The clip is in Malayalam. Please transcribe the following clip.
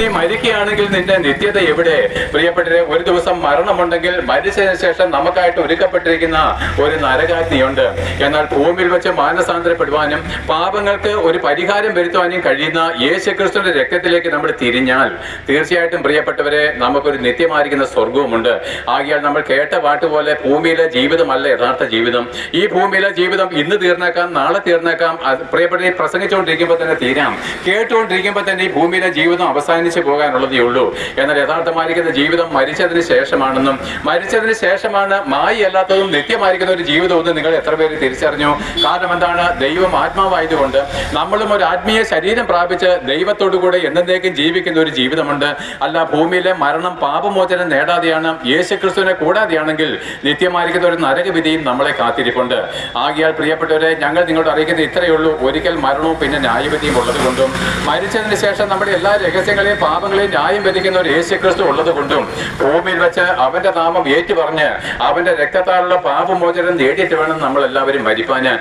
നീ മരിക്കുകയാണെങ്കിൽ നിന്റെ നിത്യത എവിടെ? പ്രിയപ്പെട്ടവരെ ഒരു ദിവസം മരണമുണ്ടെങ്കിൽ മരിച്ചതിന് ശേഷം നമുക്കായിട്ട് ഒരുക്കപ്പെട്ടിരിക്കുന്ന ഒരു നരകാഗ്നിയുണ്ട്. എന്നാൽ ഭൂമിയിൽ വെച്ച് മാനസാന്തരപ്പെടുവാനും പാപങ്ങൾക്ക് ഒരു പരിഹാരം വരുത്തുവാനും കഴിയുന്ന യേശുക്രിസ്തുവിന്റെ രക്തത്തിലേക്ക് നമ്മൾ തിരിഞ്ഞാൽ തീർച്ചയായിട്ടും പ്രിയപ്പെട്ടവരെ നമുക്കൊരു നിത്യമായിരിക്കുന്ന സ്വർഗവുമുണ്ട് ആകിയാൽ നമ്മൾ കേട്ട പാട്ട് പോലെ ഭൂമിയിലെ ജീവിതമല്ല യഥാർത്ഥ ജീവിതം. ഈ ഭൂമിയിലെ ജീവിതം ഇന്ന് തീർന്നേക്കാം നാളെ തീർന്നേക്കാം. പ്രിയപ്പെട്ട പ്രസംഗിച്ചുകൊണ്ടിരിക്കുമ്പോൾ തന്നെ തീരാം. കേട്ടുകൊണ്ടിരിക്കുമ്പോൾ തന്നെ ഈ ഭൂമിയിലെ ജീവിതം അവസാനിച്ച് പോകാനുള്ളതേ ഉള്ളൂ. എന്നാൽ യഥാർത്ഥമായിരിക്കുന്ന ജീവിതം മരിച്ചതിന് ശേഷമാണെന്നും മരിച്ചതിന് ശേഷമാണ് മായി അല്ലാത്തതും നിത്യമായിരിക്കുന്ന ഒരു ജീവിതമെന്ന് നിങ്ങൾ എത്ര പേര് തിരിച്ചറിഞ്ഞു? കാരണം എന്താണ്? ദൈവം ആത്മാവായതുകൊണ്ട് നമ്മളും ഒരു ആത്മീയ ശരീരം പ്രാപിച്ച് ദൈവത്തോടു കൂടെ എന്നേക്കും ജീവിക്കുന്ന ഒരു ജീവിതമുണ്ട്. അല്ല ഭൂമിയിലെ മരണം പാപമോചനം നേടാതെയാണ് യേശു ക്രിസ്തുവിനെ കൂടാതെയാണെങ്കിൽ നിത്യമായിരിക്കുന്ന ഒരു നരകവിധിയും നമ്മളെ കാത്തിരിപ്പുണ്ട്. ആകിയാൽ പ്രിയപ്പെട്ടവരെ ഞങ്ങൾ നിങ്ങളോട് അറിയിക്കുന്നത് ഇത്രയേ ഉള്ളൂ. ഒരിക്കൽ മരണവും പിന്നെ ന്യായവിധിയും ഉള്ളത് കൊണ്ടും മരിച്ചതിന് ശേഷം നമ്മുടെ എല്ലാ രഹസ്യങ്ങളെയും പാപങ്ങളെയും ന്യായം വിധിക്കുന്ന ഒരു യേശു ക്രിസ്തു ഉള്ളത് കൊണ്ടും ഭൂമിയിൽ വെച്ച് അവന്റെ നാമം ഏറ്റുപറഞ്ഞ് അവന്റെ രക്തത്താലുള്ള പാപമോചനം നേടിയിട്ട് വേണം നമ്മൾ എല്ലാവരും മരിപ്പാന്.